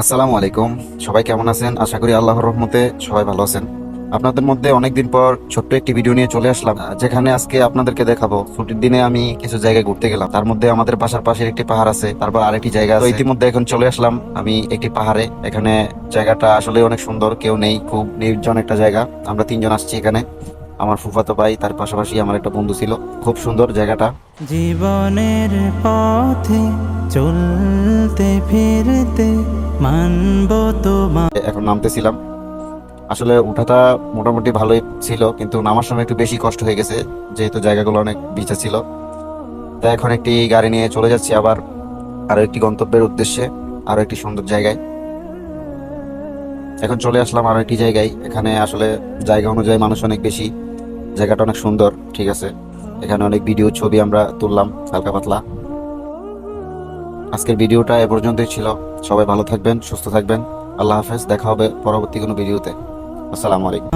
আসসালামু আলাইকুম। সবাই কেমন আছেন? আশা করি আল্লাহর রহমতে সবাই ভালো আছেন। আপনাদের মধ্যে অনেকদিন পর ছোট্ট একটি ভিডিও নিয়ে চলে আসলাম। যেখানে আজকে আপনাদেরকে দেখাবো। ছুটির দিনে আমি কিছু জায়গায় ঘুরতে গেলাম। তার মধ্যে আমাদের বাসার পাশের একটি পাহাড় আছে। তারপর আরেকটি জায়গা আছে। ইতিমধ্যে এখন চলে আসলাম আমি একটি পাহাড়ে। এখানে জায়গাটা আসলে অনেক সুন্দর, কেউ নেই, খুব নির্জন একটা জায়গা। আমরা তিনজন আসছি এখানে। আমার ফুফাতো ভাই, তার পাশাপাশি আমার একটা বন্ধু ছিল। খুব সুন্দর জায়গাটা। জীবনের পথে চলতে, ফিরতে এখন নামতেছিলাম। আসলে উঠাটা মোটামুটি ভালোই ছিল, কিন্তু নামার সময় একটু বেশি কষ্ট হয়ে গেছে, যেহেতু জায়গাগুলো অনেক বিছা ছিল। তাই এখন একটি গাড়ি নিয়ে চলে যাচ্ছি আবার, আরও একটি গন্তব্যের উদ্দেশ্যে, আরও একটি সুন্দর জায়গায়। এখন চলে আসলাম আরও একটি জায়গায়, এখানে আসলে জায়গা অনুযায়ী মানুষ অনেক বেশি, জায়গাটা অনেক সুন্দর, ঠিক আছে। এখানে অনেক ভিডিও ছবি আমরা তুললাম, হালকা পাতলা। আজকের ভিডিওটা এ পর্যন্তই ছিল। সবাই ভালো থাকবেন, সুস্থ থাকবেন। আল্লাহ হাফেজ, দেখা হবে পরবর্তী কোনো ভিডিওতে। আসসালামু আলাইকুম।